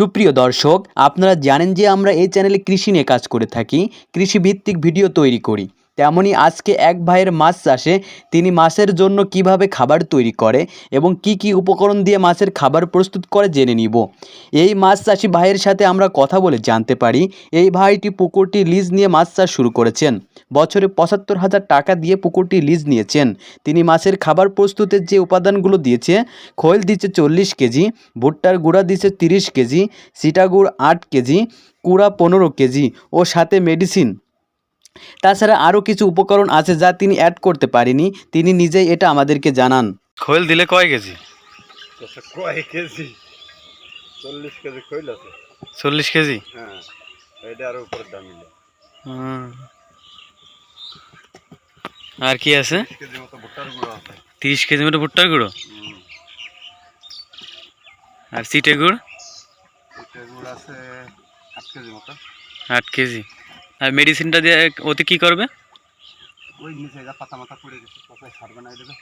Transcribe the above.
সুপ্রিয় দর্শক, আপনারা জানেন যে আমরা এই চ্যানেলে কৃষি নিয়ে কাজ করে থাকি, কৃষিভিত্তিক ভিডিও তৈরি করি। তেমনই আজকে এক ভাইয়ের মাছ চাষে তিনি মাছের জন্য কীভাবে খাবার তৈরি করে এবং কি কি উপকরণ দিয়ে মাছের খাবার প্রস্তুত করে জেনে নিব। এই মাছ চাষি ভাইয়ের সাথে আমরা কথা বলে জানতে পারি, এই ভাইটি পুকুরটি লিজ নিয়ে মাছ চাষ শুরু করেছেন। বছরে পঁচাত্তর হাজার টাকা দিয়ে পুকুরটি লিজ নিয়েছেন। তিনি মাছের খাবার প্রস্তুতের যে উপাদানগুলো দিয়েছে, খোল দিচ্ছে চল্লিশ কেজি, ভুট্টার গুঁড়া দিচ্ছে তিরিশ কেজি সিটাগুড় আট কেজি, কুড়া পনেরো কেজি ও সাথে মেডিসিন তাছাড়া আরও কিছু উপকরণ আছে যা তিনি অ্যাড করতে পারেনি। তিনি নিজেই এটা আমাদেরকে জানান। খোল দিলে কয় কেজি? আচ্ছা কয় কেজি? চল্লিশ কেজি খৈল আছে। চল্লিশ কেজি? হ্যাঁ এটা আরও উপরে দাম আর কি আছে? তিরিশ কেজি মতো ভুট্টার গুঁড়ো আর সিটে গুড় আছে আট কেজি মতো। আট কেজি। আর মেডিসিনটা দিয়ে ওতে কি করবে? ওই নিচে পাতা মাথা পড়ে গেছে কোথায় ছাড়বে না দেবে।